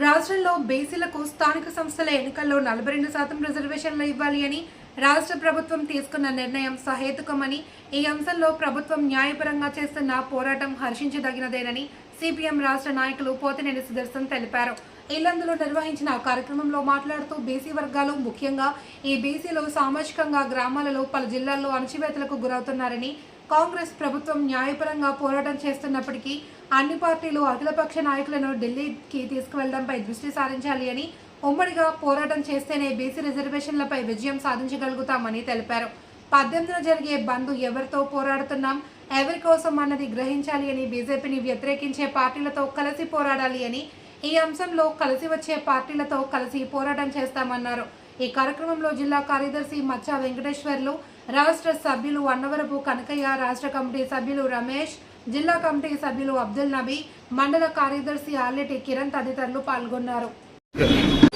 రాష్ట్రంలో బీసీలకు స్థానిక సంస్థల ఎన్నికల్లో నలభై రెండు శాతం రిజర్వేషన్లు ఇవ్వాలి అని రాష్ట్ర ప్రభుత్వం తీసుకున్న నిర్ణయం సహేతుకమని ఈ అంశంలో ప్రభుత్వం న్యాయపరంగా చేస్తున్న పోరాటం హర్షించదగినదేనని సిపిఎం రాష్ట్ర నాయకులు పోతినేని సుదర్శన్ తెలిపారు. ఇల్లందులో నిర్వహించిన కార్యక్రమంలో మాట్లాడుతూ బీసీ వర్గాలు ముఖ్యంగా ఈ బీసీలు సామాజికంగా గ్రామాలలో పలు జిల్లాల్లో అణచివేతలకు గురవుతున్నారని కాంగ్రెస్ ప్రభుత్వం న్యాయపరంగా పోరాటం చేస్తున్నప్పటికీ అన్ని పార్టీలు అఖిలపక్ష నాయకులను ఢిల్లీకి తీసుకువెళ్ళడంపై దృష్టి సారించాలి అని ఉమ్మడిగా పోరాటం చేస్తేనే బీసీ రిజర్వేషన్లపై విజయం సాధించగలుగుతామని తెలిపారు. పద్దెనిమిదిన జరిగే బంద్ ఎవరితో పోరాడుతున్నాం ఎవరి కోసం అన్నది గ్రహించాలి అని బీజేపీని వ్యతిరేకించే పార్టీలతో కలిసి పోరాడాలి అని ఈ అంశంలో కలిసి వచ్చే పార్టీలతో కలిసి పోరాటం చేస్తామన్నారు. ఈ కార్యక్రమంలో జిల్లా కార్యదర్శి మచ్చా వెంకటేశ్వర్లు రాష్ట్ర సభ్యులు అన్నవరపు కనకయ్య రాష్ట్ర కమిటీ సభ్యులు రమేష్ జిల్లా కమిటీ సభ్యులు అబ్దుల్ నబీ మండల కార్యదర్శి ఆల్లెటి కిరణ్ తదితరులు పాల్గొన్నారు.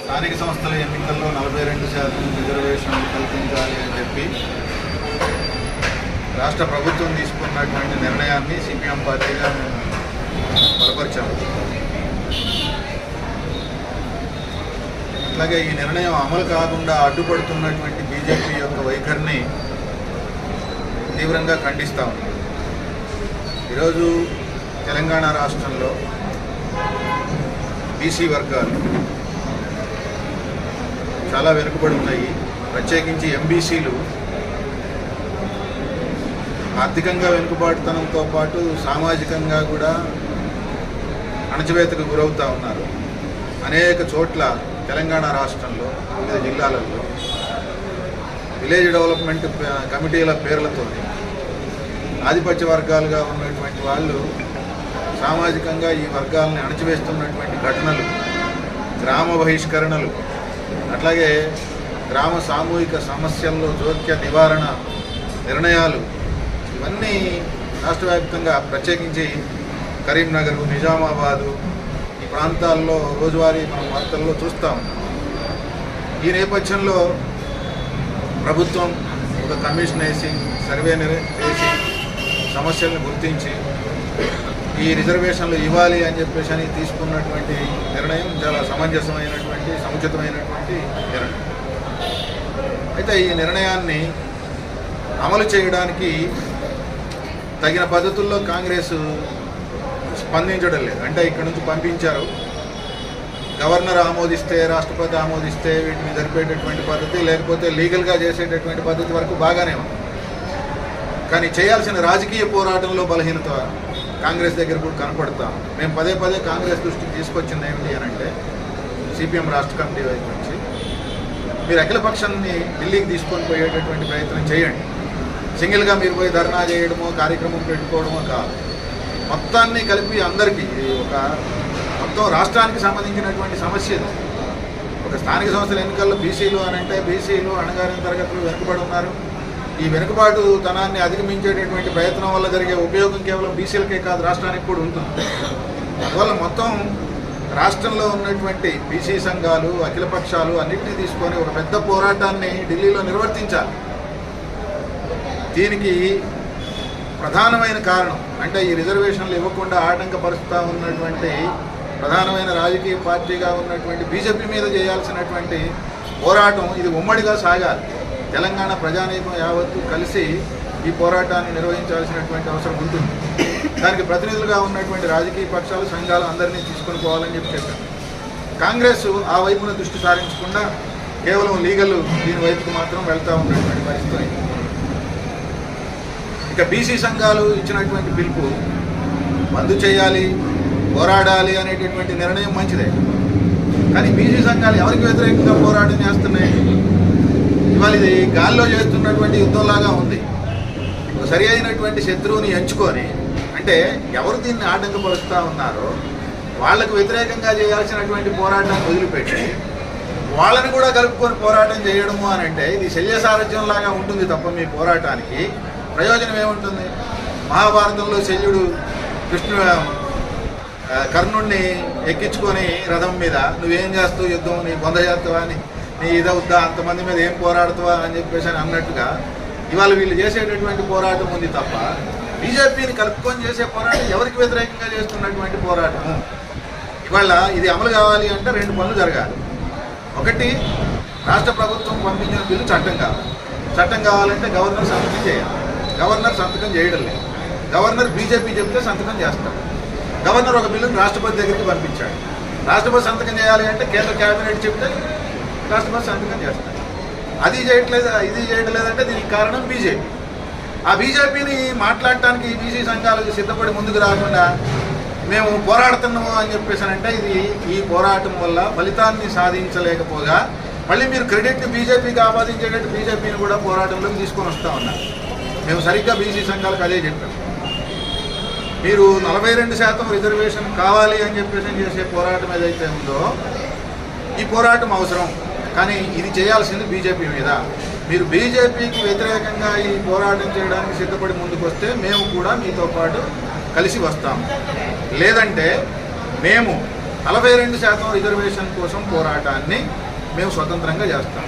స్థానిక సంస్థల ఎన్నికల్లో నలభై రెండు శాతం రిజర్వేషన్లు కల్పించాలి అని చెప్పి రాష్ట్ర ప్రభుత్వం తీసుకున్నటువంటి నిర్ణయాన్ని సిపిఎం పార్టీగా మేము బలపరిచాము. అట్లాగే ఈ నిర్ణయం అమలు కాకుండా అడ్డుపడుతున్నటువంటి బీజేపీ యొక్క వైఖరిని తీవ్రంగా ఖండిస్తా ఉన్నాం. ఈరోజు తెలంగాణ రాష్ట్రంలో బీసీ వర్గాలు చాలా వెనుకబడి ఉన్నాయి ప్రత్యేకించి ఎంబీసీలు ఆర్థికంగా వెనుకబాటుతనంతో పాటు సామాజికంగా కూడా అణచివేతకు గురవుతూ ఉన్నారు. అనేక చోట్ల తెలంగాణ రాష్ట్రంలో వివిధ జిల్లాలలో విలేజ్ డెవలప్మెంట్ కమిటీల పేర్లతో ఆధిపత్య వర్గాలుగా ఉన్నటువంటి వాళ్ళు సామాజికంగా ఈ వర్గాలని అణచివేస్తున్నటువంటి ఘటనలు గ్రామ బహిష్కరణలు అట్లాగే గ్రామ సామూహిక సమస్యల్లో జోక్య నివారణ నిర్ణయాలు ఇవన్నీ రాష్ట్ర వ్యాప్తంగా ప్రత్యేకించి కరీంనగర్ నిజామాబాదు ఈ ప్రాంతాల్లో రోజువారీ మనం వార్తల్లో చూస్తాం. ఈ నేపథ్యంలో ప్రభుత్వం ఒక కమిషన్ వేసి సర్వే నిర్- సమస్యలను గుర్తించి ఈ రిజర్వేషన్లు ఇవ్వాలి అని చెప్పేసి అని తీసుకున్నటువంటి నిర్ణయం చాలా సమంజసమైనటువంటి సముచితమైనటువంటి నిర్ణయం. అయితే ఈ నిర్ణయాన్ని అమలు చేయడానికి తగిన పద్ధతుల్లో కాంగ్రెస్ స్పందించడం లేదు. అంటే ఇక్కడ నుంచి పంపించారు. గవర్నర్ ఆమోదిస్తే రాష్ట్రపతి ఆమోదిస్తే వీటిని జరిపేటటువంటి పద్ధతి లేకపోతే లీగల్గా చేసేటటువంటి పద్ధతి వరకు బాగానే ఉంది. కానీ చేయాల్సిన రాజకీయ పోరాటంలో బలహీనత కాంగ్రెస్ దగ్గర కూడా కనపడతాం. మేము పదే పదే కాంగ్రెస్ దృష్టికి తీసుకొచ్చింది ఏమిటి అని అంటే సిపిఎం రాష్ట్ర కమిటీ వైపు నుంచి మీరు అఖిల పక్షాన్ని ఢిల్లీకి తీసుకొని పోయేటటువంటి ప్రయత్నం చేయండి. సింగిల్గా మీరు పోయి ధర్నా చేయడమో కార్యక్రమం పెట్టుకోవడమో కాదు. మొత్తాన్ని కలిపి అందరికీ ఒక మొత్తం రాష్ట్రానికి సంబంధించినటువంటి సమస్య ఒక స్థానిక సంస్థల ఎన్నికల్లో బీసీలు అని అంటే బీసీలు అణగారిన తరగతులు వెనుకబడి ఉన్నారు. ఈ వెనుకబాటు తనాన్ని అధిగమించేటటువంటి ప్రయత్నం వల్ల జరిగే ఉపయోగం కేవలం బీసీలకే కాదు రాష్ట్రానికి కూడా ఉంటుంది అందువల్ల మొత్తం రాష్ట్రంలో ఉన్నటువంటి బీసీ సంఘాలు అఖిలపక్షాలు అన్నింటినీ తీసుకొని ఒక పెద్ద పోరాటాన్ని ఢిల్లీలో నిర్వర్తించాలి. దీనికి ప్రధానమైన కారణం అంటే ఈ రిజర్వేషన్లు ఇవ్వకుండా ఆటంకపరుస్తూ ఉన్నటువంటి ప్రధానమైన రాజకీయ పార్టీగా ఉన్నటువంటి బీజేపీ మీద చేయాల్సినటువంటి పోరాటం ఇది ఉమ్మడిగా సాగాలి. తెలంగాణ ప్రజానీకం యావత్తు కలిసి ఈ పోరాటాన్ని నిర్వహించాల్సినటువంటి అవసరం ఉంటుంది. దానికి ప్రతినిధులుగా ఉన్నటువంటి రాజకీయ పక్షాలు సంఘాలు అందరినీ తీసుకొని పోవాలని చెప్పి చెప్పారు. కాంగ్రెస్ ఆ వైపున దృష్టి సారించకుండా కేవలం లీగల్ దీని వైపుకు మాత్రం వెళ్తూ ఉన్నటువంటి పరిస్థితి ఇక బీసీ సంఘాలు ఇచ్చినటువంటి పిలుపు మందు చేయాలి పోరాడాలి అనేటటువంటి నిర్ణయం మంచిదే. కానీ బీసీ సంఘాలు ఎవరికి వ్యతిరేకంగా పోరాటం చేస్తున్నాయి? ఇవాళ ఇది గాల్లో చేస్తున్నటువంటి యుద్ధంలాగా ఉంది. సరి అయినటువంటి శత్రువుని ఎంచుకొని అంటే ఎవరు దీన్ని ఆటంకపరుస్తూ ఉన్నారో వాళ్ళకు వ్యతిరేకంగా చేయాల్సినటువంటి పోరాటాన్ని వదిలిపెట్టి వాళ్ళని కూడా కలుపుకొని పోరాటం చేయడము అని అంటే ఇది శల్య సారథ్యంలాగా ఉంటుంది తప్ప మీ పోరాటానికి ప్రయోజనం ఏముంటుంది? మహాభారతంలో శల్యుడు కృష్ణు కర్ణుణ్ణి ఎక్కించుకొని రథం మీద నువ్వేం చేస్తావు యుద్ధం? నీ బొంద చేస్తావా? అని నీ ఇదవుద్దా అంతమంది మీద ఏం పోరాడుతావా అని చెప్పేసి అని అన్నట్టుగా ఇవాళ వీళ్ళు చేసేటటువంటి పోరాటం ఉంది తప్ప బీజేపీని కలుపుకొని చేసే పోరాటం ఎవరికి వ్యతిరేకంగా చేస్తున్నటువంటి పోరాటము ఇవాళ ఇది అమలు కావాలి అంటే రెండు పనులు జరగాలి. ఒకటి రాష్ట్ర ప్రభుత్వం పంపించిన బిల్లు చట్టం కావాలి. చట్టం కావాలంటే గవర్నర్ సంతకం చేయాలి. గవర్నర్ సంతకం చేయడం లేదు. గవర్నర్ బీజేపీ చెప్తే సంతకం చేస్తాడు గవర్నర్ ఒక బిల్లును రాష్ట్రపతి దగ్గరికి పంపించాడు. రాష్ట్రపతి సంతకం చేయాలి అంటే కేంద్ర కేబినెట్ చెప్తే కస్టమర్స్ అందుకని చేస్తారు అది చేయట్లేదు ఇది చేయట్లేదంటే దీనికి కారణం బీజేపీ. ఆ బీజేపీని మాట్లాడటానికి బీసీ సంఘాలకు సిద్ధపడి ముందుకు రాకుండా మేము పోరాడుతున్నాము అని చెప్పేసానంటే ఇది ఈ పోరాటం వల్ల ఫలితాన్ని సాధించలేకపోగా మళ్ళీ మీరు క్రెడిట్ బీజేపీకి ఆపాదించేటట్టు బీజేపీని కూడా పోరాటంలోకి తీసుకొని వస్తూ ఉన్నారు మేము సరిగ్గా బీసీ సంఘాలకు అదే చెప్పాం. మీరు నలభై రెండు శాతం రిజర్వేషన్ కావాలి అని చెప్పేసి చేసే పోరాటం ఏదైతే ఉందో ఈ పోరాటం అవసరం. కానీ ఇది చేయాల్సింది బీజేపీ మీద. మీరు బీజేపీకి వ్యతిరేకంగా ఈ పోరాటం చేయడానికి సిద్ధపడి ముందుకు వస్తే మేము కూడా మీతో పాటు కలిసి వస్తాం. లేదంటే మేము నలభై రెండు శాతం రిజర్వేషన్ కోసం పోరాటాన్ని మేము స్వతంత్రంగా చేస్తాం.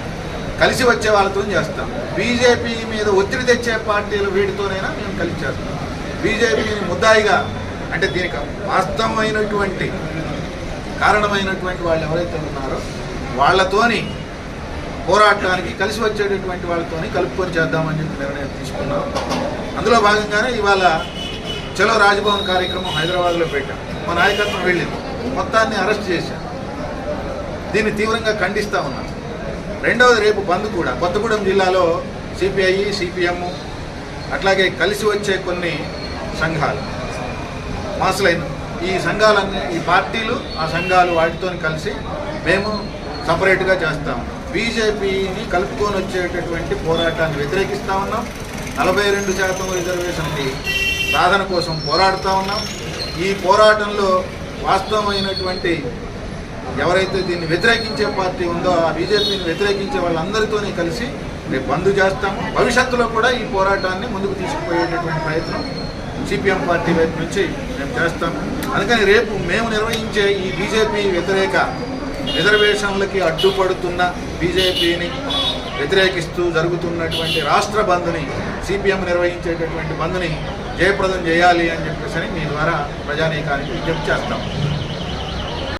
కలిసి వచ్చే వాళ్ళతో చేస్తాం. బీజేపీ మీద ఒత్తిడి తెచ్చే పార్టీలు వీటితోనైనా మేము కలిసి చేస్తాం. బీజేపీని ముద్దాయిగా అంటే దీనికి వాస్తవమైనటువంటి కారణమైనటువంటి వాళ్ళు ఎవరైతే ఉన్నారో వాళ్ళతోని పోరాటానికి కలిసి వచ్చేటటువంటి వాళ్ళతోని కలుపుకొని చేద్దామని చెప్పి నిర్ణయం తీసుకున్నాం. అందులో భాగంగానే ఇవాళ చలో రాజ్భవన్ కార్యక్రమం హైదరాబాద్లో పెట్టాం. మా నాయకత్వం వెళ్ళింది. మొత్తాన్ని అరెస్ట్ చేశాం దీన్ని తీవ్రంగా ఖండిస్తూ ఉన్నాం. రెండవది రేపు బంద్ కూడా. కొత్తగూడెం జిల్లాలో సిపిఐ సిపిఎం అట్లాగే కలిసి వచ్చే కొన్ని సంఘాలు మాసులైన ఈ సంఘాలన్నీ ఈ పార్టీలు ఆ సంఘాలు వాటితో కలిసి మేము సపరేట్గా చేస్తాము బీజేపీని కలుపుకొని వచ్చేటటువంటి పోరాటాన్ని వ్యతిరేకిస్తూ ఉన్నాం. నలభై రెండు శాతం రిజర్వేషన్కి సాధన కోసం పోరాడుతూ ఉన్నాం. ఈ పోరాటంలో వాస్తవమైనటువంటి ఎవరైతే దీన్ని వ్యతిరేకించే పార్టీ ఉందో ఆ బీజేపీని వ్యతిరేకించే వాళ్ళందరితోనే కలిసి రేపు బంద్ చేస్తాము. భవిష్యత్తులో కూడా ఈ పోరాటాన్ని ముందుకు తీసుకుపోయేటటువంటి ప్రయత్నం సిపిఎం పార్టీ వైపు నుంచి మేము చేస్తాము. అందుకని రేపు మేము నిర్వహించే ఈ బీజేపీ వ్యతిరేక రిజర్వేషన్లకి అడ్డుపడుతున్న బీజేపీని వ్యతిరేకిస్తూ జరుగుతున్నటువంటి రాష్ట్ర బంద్ని సిపిఎం నిర్వహించేటటువంటి బంద్ని జయప్రదం చేయాలి అని చెప్పేసి మీ ద్వారా ప్రజానీకానికి విజ్ఞప్తి చేస్తాం.